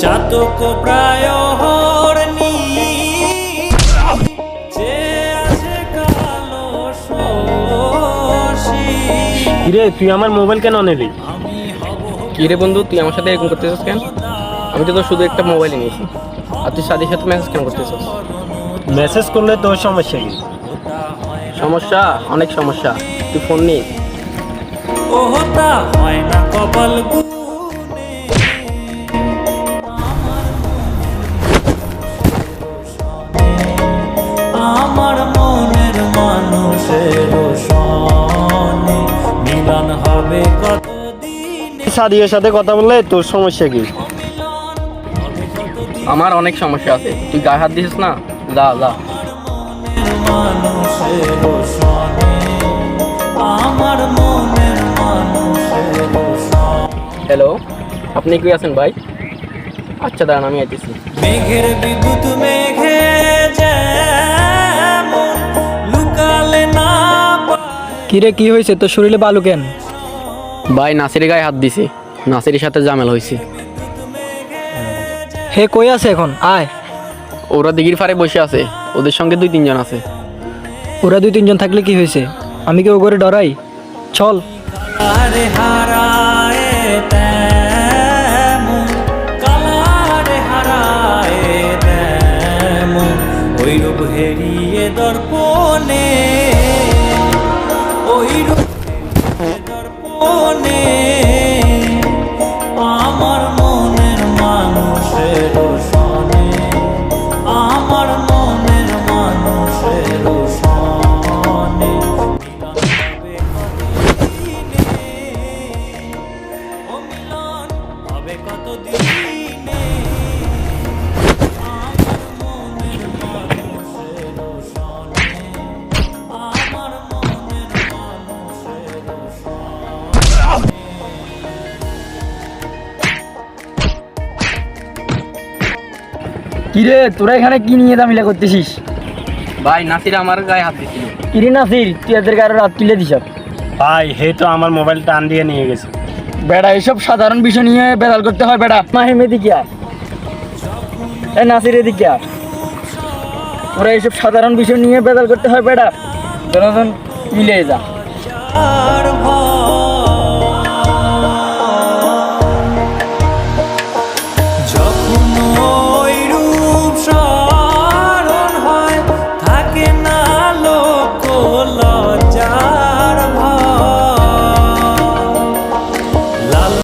চাতক প্রায় হরণি যে আছে কালো কিরে তুই আমার মোবাইল কেন নিলি? আমি কি রে বন্ধু তুই আমার সাথে এরকম করতেছিস কেন? আমি তো শুধু একটা মোবাইল নিয়েছি আর তুই সাথে সাথে মেসেজ কেন করতেছিস? মেসেজ করলে তোর সমস্যা কি? সমস্যা? অনেক সমস্যা। তুই ফোন নিয়ে ও হতা হয় না কপাল সাদিয়ার সাথে কথা বললে তোর সমস্যা কি? আমার অনেক সমস্যা আছে। তুই গায়ে হাত দিছিস না? যা যা। হ্যালো আপনি কি আছেন ভাই? আচ্ছা দাঁড়ান আমি আইতেছি। মেঘের বিদ্যুৎ মেঘে। কিরে কি হয়েছে? তোর শরীরে বালু কেন? ভাই নাসির গায়ে হাত দিছে। নাসিরের সাথে জামেল হয়েছে হে কই আছে এখন? আয়। ওরা দিঘির ফারে বসে আছে। ওদের সঙ্গে দুই তিনজন আছে। ওরা দুই তিনজন থাকলে কি হয়েছে? আমি কি ও করে ডরাই? চল। আরে হারায় কিরে তোরা এখানে কি নিয়ে দামিলা করতেছিস? ভাই নাসির আমার গায়ে হাত দিছিল। কিরে নাসির তুই এদের গায়ে রাত তুলে দিস। ভাই হে তো আমার মোবাইলটা আন দিয়ে নিয়ে গেছে। বেড়া, এসব সাধারণ বিষয় নিয়ে বেড়াল করতে হয়, বেড়া। মাহিম এদিকে আয়। এ, নাসির, এদিকে ওরা এইসব সাধারণ বিষয় নিয়ে বেদাল করতে হয়, বেড়া। জনজন মিলে যা। থাকে না লোক